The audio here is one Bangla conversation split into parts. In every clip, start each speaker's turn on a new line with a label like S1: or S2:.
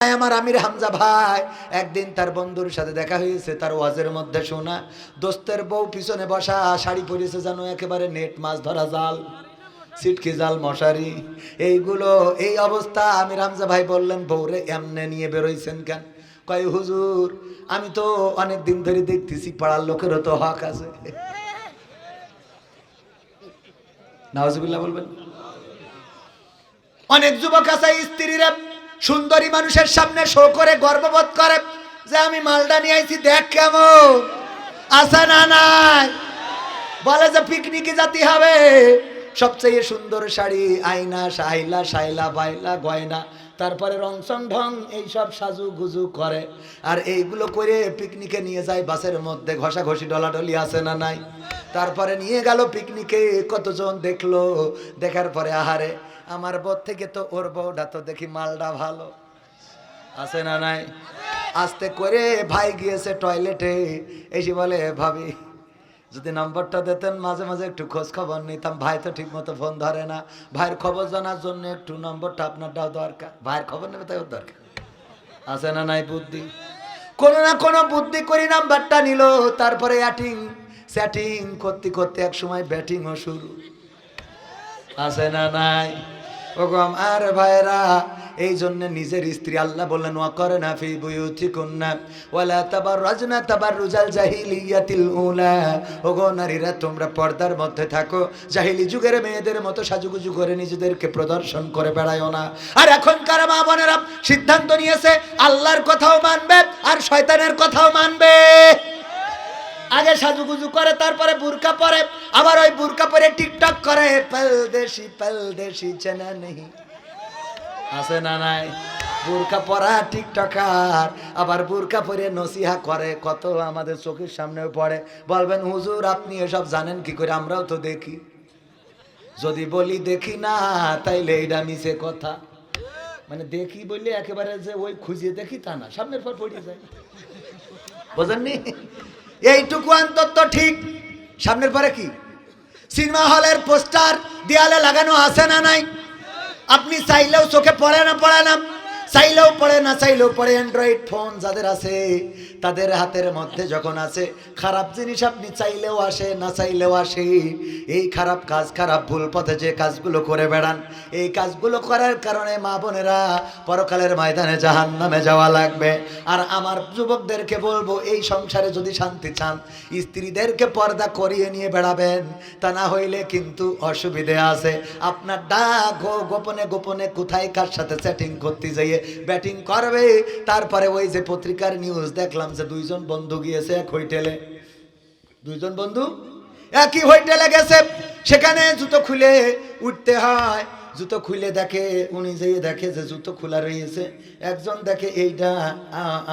S1: আমার আমির হামজা ভাই। একদিন তার বন্ধুর সাথে দেখা হয়েছে, তার ওয়াজের মধ্যে শোনা, দোস্তের বউ পিছনে বসা, শাড়ি পরেছে জানো একেবারে নেট মাছ ধরা জাল জাল মশারি। এইগুলো, এই অবস্থা আমির হামজা ভাই বললেন এমনে নিয়ে বেরোইছেন কেন? কয়, হুজুর, আমি তো অনেক দিন ধরে দেখতেছি, পাড়ার লোকেরও তো হক আছে। নাওজুবিল্লাহ বলবেন। অনেক যুবক আছে, স্ত্রীরা সুন্দরী মানুষের সামনে শো করে গর্ববোধ করে যে আমি মালদা নিয়ে আইছি, দেখ কেমন। আছে না নাই? বলে যে পিকনিকে যাতে হবে। সবচেয়ে সুন্দর শাড়ি, আয়না সাইলা সাইলা বাইলা গয়না, তারপরে রংসং ঢং, এইসব সাজু গুজু করে। আর এইগুলো করে পিকনিকে নিয়ে যায় বাসের মধ্যে ঘষা ঘষি ডলাডলি আছে না নাই? তারপরে নিয়ে গেল পিকনিকে, কতজন দেখল, দেখার পরে আহারে আমার বোধ থেকে তো ওর বউটা তো দেখি মালটা ভালো। আছে না নাই? আস্তে করে ভাই গিয়েছে টয়লেটে এসে বলে, ভাবি, যদি নম্বরটা দিতেন, মাঝে মাঝে একটু খোঁজ খবর নিতাম। ভাই তো ঠিক মতো ফোন ধরে না। ভাইয়ের খবর জানার জন্য একটু নম্বরটা আপনারটাও দরকার। ভাইয়ের খবর নেবে তাই দরকার। আছে না নাই বুদ্ধি? কোনো না কোনো বুদ্ধি করি নাম্বারটা নিল। তারপরে অ্যাটিং স্যাটিং করতে করতে এক সময় ব্যাটিংও শুরু। আছে না নাই? ওগম আর ভাইরা এই জন্য নিজের স্ত্রী আল্লাহ বললেন, ওয়া করে না ফি বুয়ুতি বুয়ুতিকুন্না ওয়ালা তাবাররাজনা তাবাররুজাল জাহিলিয়াতিল উলা। ওগো নারীরা, তোমরা পর্দার মধ্যে থাকো, জাহিলি যুগের মেয়েদের মতো সাজুগুজু করে নিজেদেরকে প্রদর্শন করে বেড়ায়ও না। আর এখনকার মা বোনেরা সিদ্ধান্ত নিয়েছে, আল্লাহর কথাও মানবে আর শয়তানের কথাও মানবে। আগে সাজুগুজু করে, তারপরে বুরকা পরে, আবার ওই বুরকা পরে টিকটক করে। পলদেশি পলদেশি চেনা নেই। আছে না নাই? বুরকা পরা টিকটকার, আবার বুরকা পরে নসিহা করে, কত আমাদের চোখের সামনে পড়ে। বলবেন, হুজুর, আপনি এসব জানেন কি করে? আমরাও তো দেখি। যদি বলি দেখি না, তাইলে এইটা মিছে কথা। মানে দেখি বললে একেবারে যে ওই খুঁজে দেখি তা না, সামনের পর পড়ে যায়। বোঝেননি? এইটুকু অন্তত ঠিক। সামনের পরে কি? সিনেমা হলের পোস্টার দেয়ালে লাগানো আছে না নাই? আপনি চাইলেও চোখে পড়ে না পড়ে না। চাইলেও পড়ে, না চাইলেও পড়ে অ্যান্ড্রয়েড ফোন যাদের আছে, তাদের হাতের মধ্যে যখন আছে, খারাপ জিনিস আপনি চাইলেও আসে, না চাইলেও আসে, এই খারাপ কাজ, খারাপ ভুল পথে যে কাজগুলো করে বেড়ান, এই কাজগুলো করার কারণে মা বোনেরা পরকালের ময়দানে জাহান নামে যাওয়া লাগবে। আর আমার যুবকদেরকে বলব, এই সংসারে যদি শান্তি চান, স্ত্রীদেরকে পর্দা করিয়ে নিয়ে বেড়াবেন, তা না হইলে কিন্তু অসুবিধে আছে। আপনার ডাক গোপনে গোপনে কোথায় কার সাথে সেটিং করতে যাইয়ে ব্যাটিং করবে। তারপরে ওই যে পত্রিকার নিউজ দেখলাম যে দুইজন বন্ধু গিয়েছে এক হোটেলে দুইজন বন্ধু? একই হোটেলে গেছে। সেখানে জুতো খুলে উঠতে হয়। জুতো খুলে দেখে, উনি যেয়ে দেখে যে জুতো খোলা রয়েছে। একজন দেখে, এইটা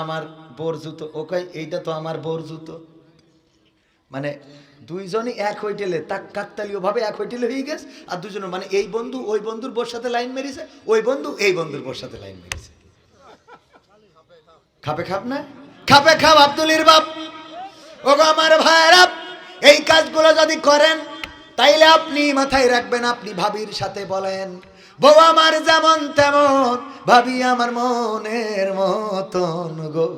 S1: আমার বোর জুতো। ওকে এইটা তো আমার বোর জুতো। মানে দুইজনই এক হোটেলে তাক কাকতালীয় ভাবে এক হোটেলে হয়ে গেছে, আর দুজনের মানে এই বন্ধু ওই বন্ধুর বোর সাথে লাইন মেরেছে, ওই বন্ধু এই বন্ধুর বোর সাথে লাইন মেরেছে। খাপে খাপ না? খাপে খাপ আব্দুলির বাপ ওগো আমার ভাইরা এই কাজগুলো যদি করেন, তাইলে আপনি মাথায় রাখবেন, আপনি ভাবির সাথে বলেন, বউ আমার যেমন তেমন, ভাবি আমার মনের মতন গো।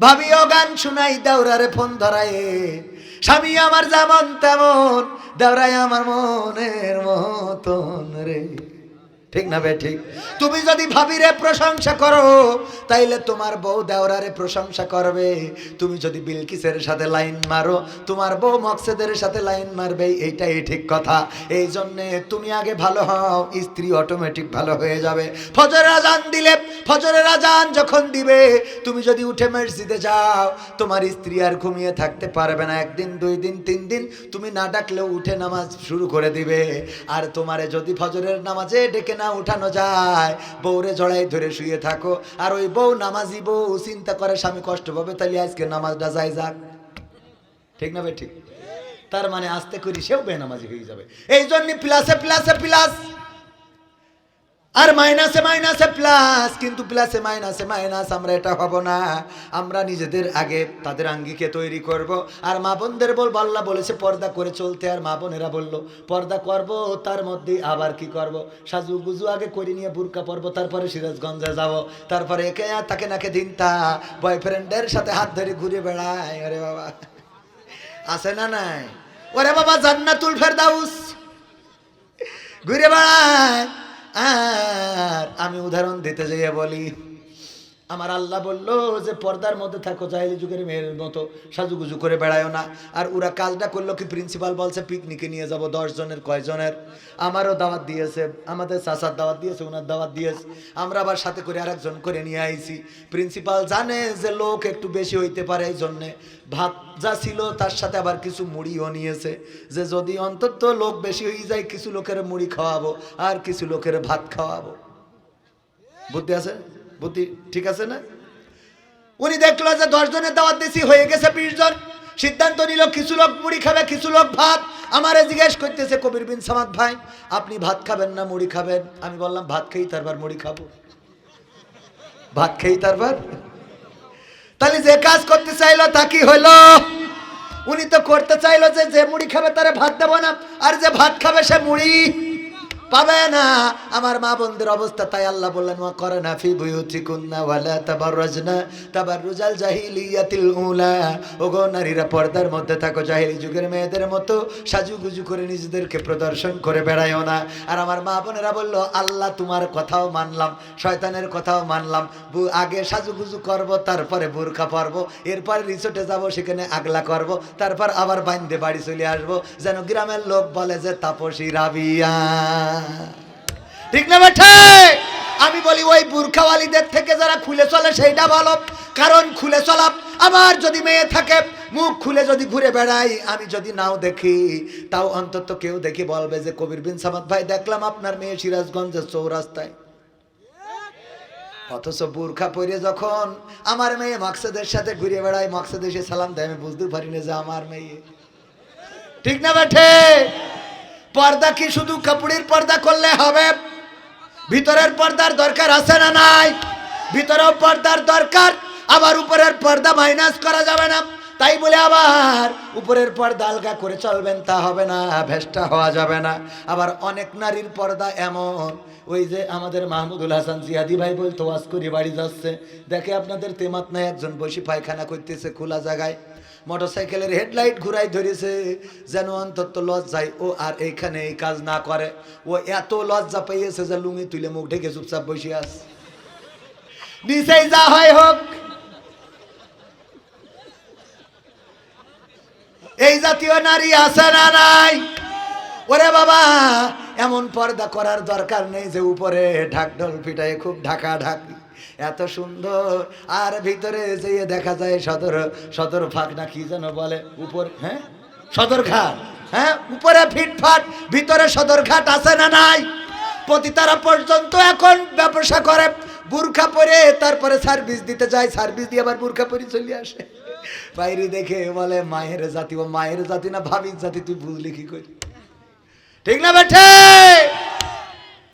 S1: ভাবিও গান শুনাই, দেওরারে ফোন ধরায়। স্বামী আমার যেমন তেমন, দেওরাই আমার মনের মতন রে। ঠিক না বে ঠিক? তুমি যদি ভাবিরে প্রশংসা করো, তাইলে তোমার বউ দেওরারে প্রশংসা করবে। তুমি যদি বিলকিসের সাথে লাইন মারো, তোমার বউ মকসেদের সাথে লাইন মারবে, এইটাই ঠিক কথা। এই জন্যে তুমি আগে ভালো হও, স্ত্রী অটোমেটিক ভালো হয়ে যাবে। ফজরের আজান দিলে, ফজরের আজান যখন দিবে, তুমি যদি উঠে মসজিদে যাও, তোমার স্ত্রী আর ঘুমিয়ে থাকতে পারবে না। একদিন, দুই দিন, তিন দিন তুমি না ডাকলেও উঠে নামাজ শুরু করে দিবে। আর তোমারে যদি ফজরের নামাজে ডেকে না উঠানো যায়। বউরে জড়াই ধরে শুয়ে থাকো। আর ওই বউ নামাজি বউ, চিন্তা করে স্বামী কষ্ট পাবে তাহলে আজকে নামাজটা যাই যাক। ঠিক না ভাই, ঠিক? তার মানে আস্তে করি সেও বেনামাজি হয়ে যাবে। এই জন্য প্লাসে প্লাসে প্লাস আর মাইনাসে মাইনাসে প্লাস, কিন্তু প্লাসে মাইনাসে মাইনাস আমরা এটা হব না। আমরা নিজেদের আগে তাদের আঙ্গিকে তৈরি করব। আর মা বোনদের বলব, আল্লাহ বলেছে, পর্দা করে চলতে। আর মা বোনেরা বলল, পর্দা করব, তার মধ্যে আবার কি করব? সাজু গুজু আগে করে নিয়ে বুরকা পরব, তারপরে সিরাজগঞ্জে যাব। তারপরে একে তাকে নাকে দিনতা। বয়ফ্রেন্ডের সাথে হাত ধরে ঘুরে বেড়ায়। আরে বাবা, আছে না নাই? ওরে বাবা, জান্নাতুল ফেরদাউস। ঘুরে বেড়ায়। আর আমি উদাহরণ দিতে যাইয়া বলি আমার আল্লাহ বলল যে, পর্দার মধ্যে থাকো চাইলে যুগের মেয়ের মতো সাজুগুজু করে বেড়ায়ও না। আর ওরা কাজটা করল কি প্রিন্সিপাল বলছে পিকনিকে নিয়ে যাব, দশ জনের, কয় জনের। আমারও দাওয়াত দিয়েছে, আমাদের চাচার দাওয়াত দিয়েছে ওনার দাওয়াত দিয়েছে। আমরা আবার সাথে করে আরেকজন করে নিয়ে আইছি। প্রিন্সিপাল জানে যে, লোক একটু বেশি হইতে পারে এই জন্যে। ভাত যা ছিল, তার সাথে আবার কিছু মুড়িও নিয়েছে। যে, যদি অন্তত লোক বেশি হয়ে যায়, কিছু লোকের মুড়ি খাওয়াবো, আর কিছু লোকের ভাত খাওয়াবো। বুদ্ধি আছে? বুদ্ধি ঠিক আছে না? উনি দেখল যে দশ জনের দাওয়াত দিছি, হয়ে গেছে বিশ জন। সিদ্ধান্ত নিল, কিছু লোক মুড়ি খাবে, কিছু লোক ভাত। আমারে জিজ্ঞেস করতেছে, কবির বিন সামাদ ভাই, আপনি ভাত খাবেন না মুড়ি খাবেন? আমি বললাম, ভাত খেয়েই তারপর মুড়ি খাব। ভাত খেয়েই তারপর? তাহলে যে কাজ করতে চাইলো, তা কি হলো? উনি তো করতে চাইলো যে যে মুড়ি খাবে, তারে ভাত দেবো না। আর যে ভাত খাবে, সে মুড়ি। পাবে না। আমার মা বোনদের অবস্থা তাই আল্লাহ বললেন, ওয়া করে না ফি বুয়ুতিকুন্না ওয়ালা তাবাররাজনা তাবাররুজাল জাহিলিয়াতিল উলা। ওগো নারীরা পর্দার মধ্যে থাকো, জাহিলি যুগের মেয়েদের মতো সাজুগুজু করে নিজেদেরকে প্রদর্শন করে বেড়ায়ও না। আর আমার মা বোনেরা বলল, আল্লাহ তোমার কথাও মানলাম, শয়তানের কথাও মানলাম। আগে সাজুগুজু করব, তারপরে বোরখা পরব, এরপরে রিসোর্টে যাব, সেখানে আগলা করব, তারপর আবার বাইন্দে বাড়ি চলে আসব। যেন গ্রামের লোক বলে যে, তাপসী রাবিয়া। ঠিক না বেঠে? আমি বলি, ওই বুরখাওয়ালিদের থেকে যারা খুলে চলে, সেইটা ভালো। কারণ খুলে চলা, আমার যদি মেয়ে থাকে, মুখ খুলে যদি ঘুরে বেড়াই, আমি যদি নাও দেখি, তাও অন্তত কেউ দেখি বলবে যে, কবির বিন সামাদ ভাই, দেখলাম আপনার মেয়ে সিরাজগঞ্জের চৌরাস্তায়। অথচ বুরখা পরে যখন আমার মেয়ে মাকসাদের সাথে ঘুরে বেড়ায়, মাকসাদ এসে সালাম দেয়, আমি বুঝতে পারি না যে আমার মেয়ে। ঠিক না বেঠে? পর্দা কি শুধু কাপড়ের পর্দা করলে হবে? ভিতরের পর্দার দরকার আছে না নাই? ভিতরেও পর্দার দরকার, আবার উপরের পর্দা মাইনাস করা যাবে না। তাই বলে আবার উপরের পর্দা আলগা করে চলবেন, তা হবে না, ভেস্টা হওয়া যাবে না। আবার অনেক নারীর পর্দা এমন। ওই যে আমাদের মাহমুদুল হাসান জিয়াদি ভাই বলতো ওয়াজ করি বাড়ি যাচ্ছে। দেখে আপনাদের তেমাত নাই, একজন বসে পায়খানা করতেছে খোলা জায়গায়। মোটরসাইকেলের হেডলাইট ঘুরাই ধরেছে, যেন অন্তত লজ্জায় ও আর এইখানে এই কাজ না করে। ও এত লজ্জা পেয়েছে যে লুঙ্গি তুলে মুখ ঢেকে চুপচাপ বসে আস নিচেই যা হয় হোক। এই জাতীয় নারী আছে না নাই? ওরে বাবা, এমন পর্দা করার দরকার নেই যে উপরে ঢাকঢোল পিটায় খুব ঢাকা ঢাকি। এত সুন্দর। আর ভিতরে যেয়ে দেখা যায় সদর সদর ফাঁক না কি যেন বলে? উপর হ্যাঁ? সদর ঘাট হ্যাঁ? উপরে ফিটফাট, ভিতরে সদর ঘাট আছে না নাই? পতিতারা পর্যন্ত এখন ব্যবসা করে, বুরখা পরে তারপরে সার্ভিস দিতে যায়, সার্ভিস দিয়ে আবার বুরখা পরে চলে আসে। বাইরে দেখে বলে, মায়ের জাতি, ও মায়ের জাতি না, ভাবির জাতি, তুই বুঝলি কি করি। ঠিক না বেঠে?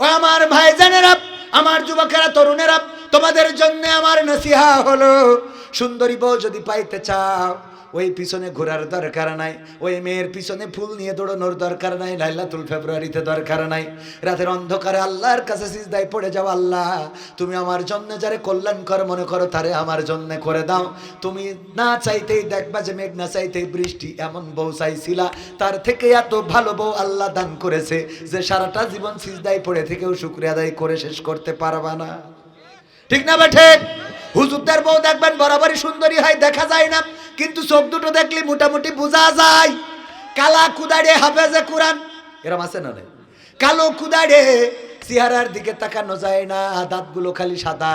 S1: ও আমার ভাই ভাইজানেরা, আমার যুবকেরা, তরুণেরা তোমাদের জন্য আমার নসিহা হলো। সুন্দরী বউ যদি পাইতে চাও, ওই পিছনে ঘোরার দরকার নাই, ওই মেয়ের পিছনে ফুল নিয়ে দৌড়ানোর দরকার নাই, লাইলাতুল ফেব্রুয়ারিতে দরকার নাই। রাতের অন্ধকারে আল্লাহর কাছে সিজদায় পড়ে যাও আল্লাহ, তুমি আমার জন্য যারে কল্যাণ কর মনে করো, তারে আমার জন্য করে দাও। তুমি না চাইতেই দেখবা যে মেঘ, না চাইতেই বৃষ্টি, এমন বউ চাইছিলা। তার থেকে এত ভালো বউ আল্লাহ দান করেছে যে সারাটা জীবন সিজদায় পড়ে থেকেও শুক্রিয়া আদায় করে শেষ করতে পারবা না। ঠিক না বেঠে? হুজুরদের বউ দেখবেন বরাবরই সুন্দরী হয়, দেখা যায় না। কিন্তু চোখ দুটো দেখলে মোটামুটি বোঝা যায়। কালা কুদাড়ে হাফেজে কোরআন। এরম আছে না কালো কুদাড়ে চেহারার দিকে তাকানো যায় না, দাঁতগুলো খালি সাদা।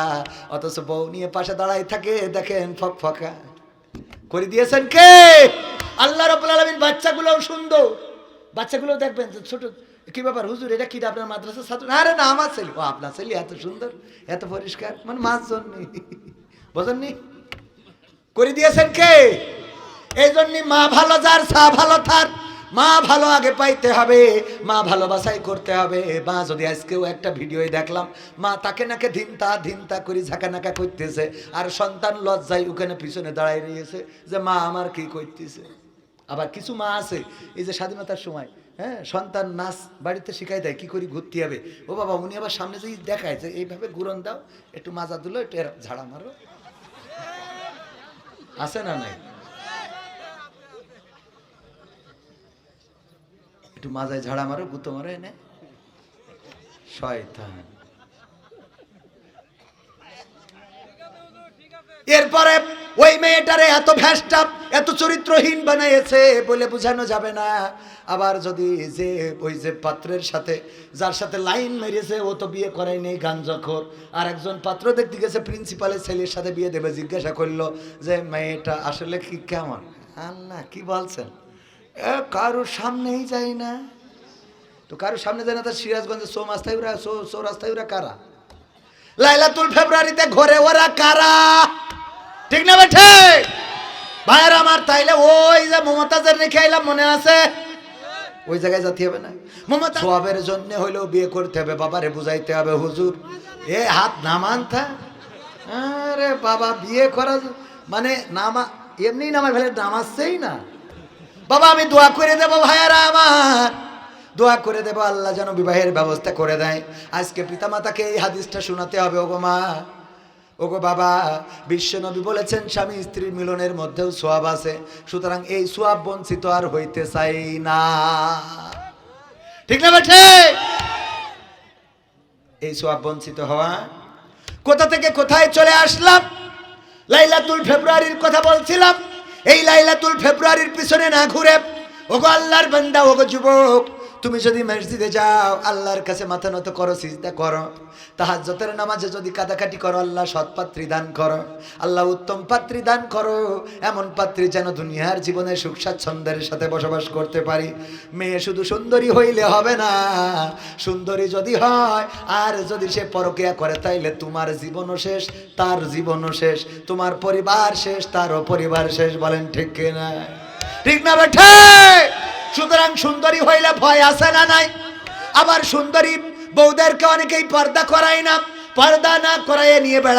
S1: অথচ বউ নিয়ে পাশে দাঁড়ায় থাকে, দেখেন ফক ফকা। করে দিয়েছেন কে? আল্লাহ রবুল বাচ্চাগুলোও সুন্দর। বাচ্চাগুলো দেখবেন ছোট কি ব্যাপার? হুজুর, এটা কি আপনার মাদ্রাসা ছাত্র? আরে না, আমার ছেলে। ও, আপনার ছেলে এত সুন্দর, এত পরিষ্কার। মানে মাছ জন্যে বোঝেননি? করে দিয়েছেন কে? এই জন্য মা ভালো যার চা ভালো থার মা ভালো আগে পাইতে হবে, মা ভালোবাসাই করতে হবে। মা যদি আজকেও একটা ভিডিওই দেখলাম, মা তাকে নাকে ধিনতা ধিনতা করি ঝাঁকা নাকা করতেছে, আর সন্তান লজ্জায় ওখানে পিছনে দাঁড়ায় রয়েছে যে, মা, আমার কি করতেছে? আবার কিছু মা আছে, এই যে স্বাধীনতার সময় হ্যাঁ সন্তান নাচ বাড়িতে শিখাই দেয়, কি করি ঘুরতে হবে। ও বাবা, উনি আবার সামনে যদি দেখায় যে এইভাবে ঘুরন দাও, একটু মাজা দিল একটু ঝাড়া মারো। আছে না নাই? একটু মাজায় ঝাড়া মারো, গুতো মারো এনে। শয়তান। এরপরে ওই মেয়েটারে এত ভ্যাসটা, এত চরিত্রহীন বানাইছে বলে বোঝানো যাবে না। আবার যদি যে ওই যে পাত্রের সাথে, যার সাথে লাইন মেরেছে, ও তো বিয়ে করাই নেই গাঞ্জখোর আর একজন পাত্র দেখতে গেছে প্রিন্সিপালের ছেলের সাথে বিয়ে দেবে, জিজ্ঞাসা করল যে, মেয়েটা আসলে কি কেমন? আল্লাহ, কি বলছেন? কারোর সামনেই যাই না। তো কারোর সামনে যায় না তার সিরাজগঞ্জের সো মাস্তাই ওরা সো রাস্তায় ওরা কারা? লাইলাতুল ফেব্রুয়ারিতে ঘরে ওরা কারা? ঠিক না বেঠে ভাইয়ের আমার তাইলে ওই যে মমতাজের রেখে আইলাম মনে আছে? ওই জায়গায় যাতে হবে না। মমতা সোয়াবের জন্য হইলেও বিয়ে করতে হবে বাবারে বুঝাইতে হবে হুজুর। এ হাত নামান থা আরে বাবা বিয়ে করা মানে নামা এমনি নামায় ফেলে নামাচ্ছেই না। বাবা আমি দোয়া করে দেবো ভাইয়ারা আমার। দোয়া করে দেবো আল্লাহ যেন বিবাহের ব্যবস্থা করে দেয়। আজকে পিতামাতাকে এই হাদিসটা শোনাতে হবে ওগো মা। ওগো বাবা বিশ্বনবী বলেছেন, স্বামী স্ত্রীর মিলনের মধ্যেও সোয়াব আছে। সুতরাং এই সোয়াব বঞ্চিত আর হইতে চাই না। ঠিক না বেঠে? এই সোয়াব বঞ্চিত হওয়া। কোথা থেকে কোথায় চলে আসলাম? লাইলাতুল ফেব্রুয়ারির কথা বলছিলাম। এই লাইলাতুল ফেব্রুয়ারির পিছনে না ঘুরে, ওগো আল্লাহর বান্দা, ওগো যুবক তুমি যদি মসজিদে যাও, আল্লাহর কাছে মাথা নত করো, সিজদা করো। তাহাজ্জতের নামাজে যদি কাদাকাটি করো, আল্লাহ সৎ পাত্রী দান করো। আল্লাহ উত্তম পাত্রী দান করো। এমন পাত্রী যেন দুনিয়ার জীবনে সুখ স্বাচ্ছন্দ্যের সাথে বসবাস করতে পারি। মেয়ে শুধু সুন্দরী হইলে হবে না। সুন্দরী যদি হয়, আর যদি সে পরকিয়া করে, তাইলে তোমার জীবনও শেষ, তার জীবনও শেষ। তোমার পরিবার শেষ, তারও পরিবার শেষ, বলেন ঠিক কিনা? ঠিক না বেঠে? সুতরাং সুন্দরী হইলে ভয় আসে না নাই? আবার সুন্দরী বৌদেরকে অনেকেই পর্দা করায় না। পর্দা না করাইয়ে নিয়ে বেড়ায়